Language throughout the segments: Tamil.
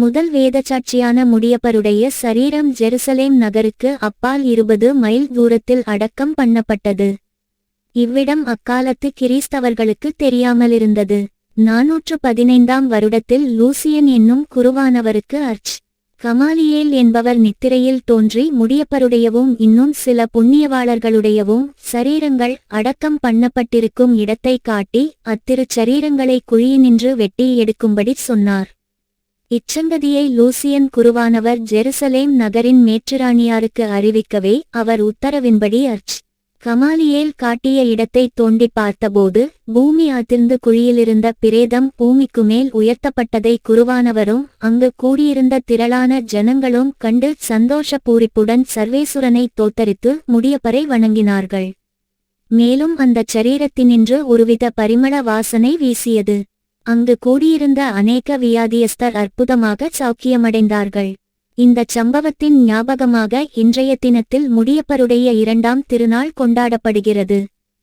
முதல் வேதச்சாட்சியான முடியப்பருடைய சரீரம் ஜெருசலேம் நகருக்கு அப்பால் இருபது மைல் தூரத்தில் அடக்கம் பண்ணப்பட்டது. இவ்விடம் அக்காலத்து கிறிஸ்தவர்களுக்கு தெரியாமலிருந்தது. நாநூற்று பதினைந்தாம் வருடத்தில் லூசியன் என்னும் குருவானவருக்கு அர்ச். கமாலியேல் என்பவர் நித்திரையில் தோன்றி முடியப்பருடையவும் இன்னும் சில புண்ணியவாளர்களுடையவும் சரீரங்கள் அடக்கம் பண்ணப்பட்டிருக்கும் இடத்தை காட்டி அத்திரு சரீரங்களை குழியினின்று வெட்டி எடுக்கும்படி சொன்னார். இச்சங்கதியை லூசியன் குருவானவர் ஜெருசலேம் நகரின் மேற்றிராணியாருக்கு அறிவிக்கவே அவர் உத்தரவின்படி அர்ச். கமாலியேல் காட்டிய இடத்தை தோண்டி பார்த்தபோது பூமி அதிர்ந்து குழியிலிருந்த பிரேதம் பூமிக்கு மேல் உயர்த்தப்பட்டதை குருவானவரும் அங்கு கூடியிருந்த திரளான ஜனங்களும் கண்டு சந்தோஷ பூரிப்புடன் சர்வேசுரனை தோத்தரித்து முடியப்பறை வணங்கினார்கள். மேலும் அந்தச் சரீரத்தினின்று ஒருவித பரிமள வாசனை வீசியது. அங்கு கூடியிருந்த அநேக வியாதியஸ்தர் அற்புதமாக சௌக்கியமடைந்தார்கள். இந்தச் சம்பவத்தின் ஞாபகமாக இன்றைய தினத்தில் முடியப்பருடைய இரண்டாம் திருநாள் கொண்டாடப்படுகிறது.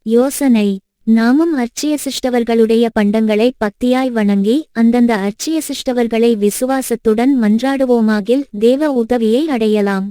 யோசனை. நாமும் அர்ச்சிய சிஷ்டவர்களுடைய பண்டங்களை பக்தியாய் வணங்கி அந்தந்த அர்ச்சிய சிஷ்டவர்களை விசுவாசத்துடன் மன்றாடுவோமாகில் தேவ உதவியை அடையலாம்.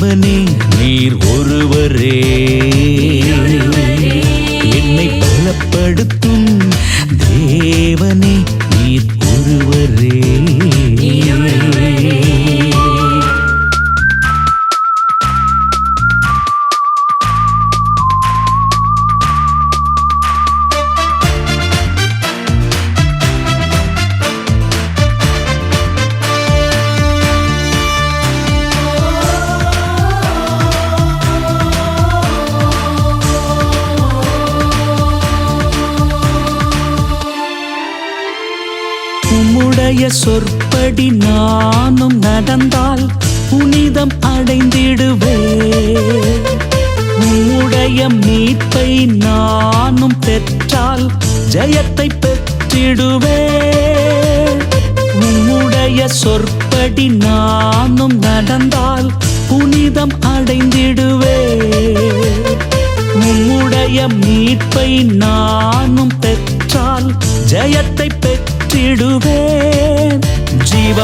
தேவனே நீர் ஒருவரே. உம்முடைய சொற்படி நானும் நடந்தால் புனிதம் அடைந்திடுவே. உம்முடைய மீட்பை நானும் பெற்றால் ஜெயத்தை பெற்றிடுவே. உம்முடைய சொற்படி நானும் நடந்தால் புனிதம் அடைந்திடுவே. உம்முடைய மீட்பை நானும் பெற்றால் ஜெயத்தை பெற்றிடுவேன் ஜீவ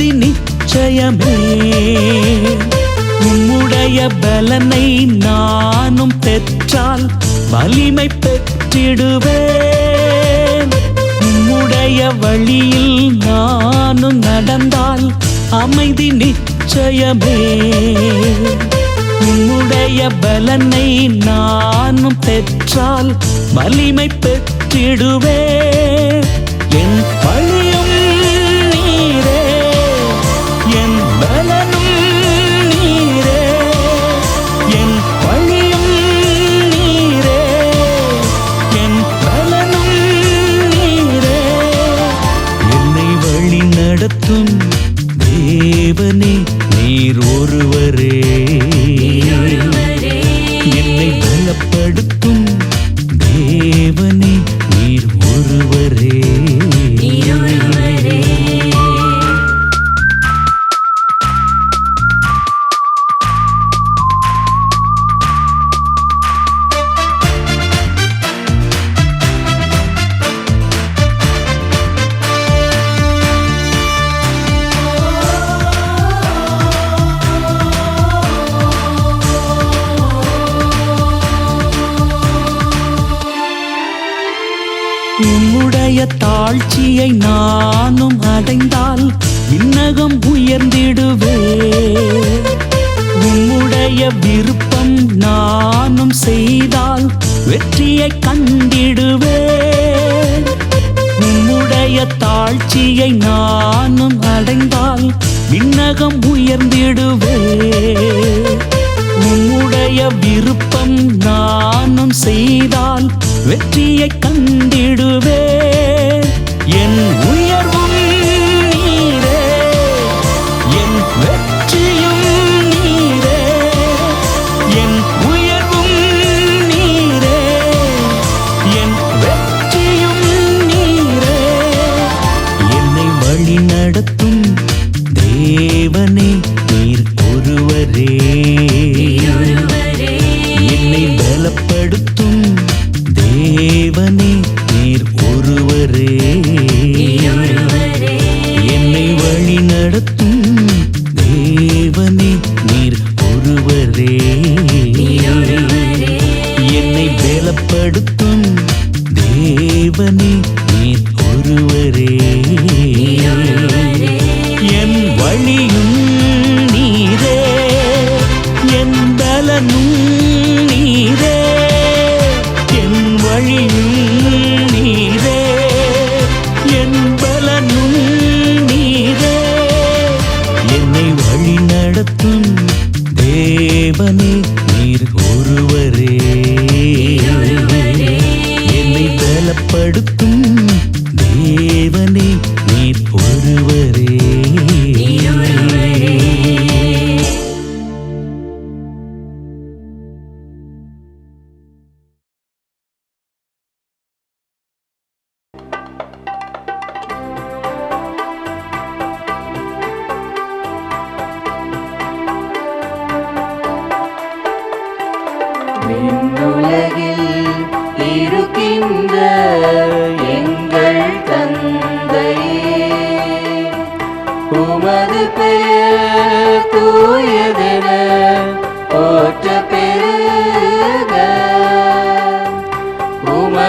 இது நிச்சயமே. உம்முடைய பலனை நானும் பெற்றால் வலிமை பெற்றிடுவேன். உம்முடைய வழியில் நானும் நடந்தால் அமைதி நிச்சயமே. உம்முடைய பலனை நானும் பெற்றால் வலிமை பெற்றிடுவேன். என் பழி உன்னுடைய தாழ்ச்சியை நானும் அடைந்தால் விண்ணகம் உயர்ந்திடுவேன் உன்னுடைய விருப்பம் நானும் செய்தால் வெற்றியை கண்டிடுவேன் உன்னுடைய தாழ்ச்சியை நானும் அடைந்தால் விண்ணகம் உயர்ந்திடுவேன் உன்னுடைய விருப்பம் நானும் செய்தால் வெற்றியை கண்டிடுவே. என் உயர்வும் தேவனே நீர் ஒருவரே. என் வழியும் நீரே என் பலனும்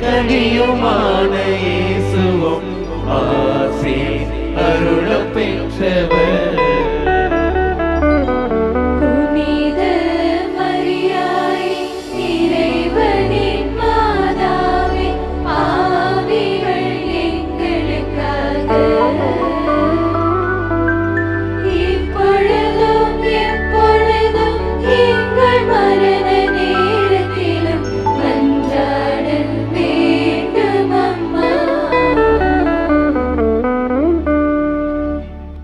கனியுமானையே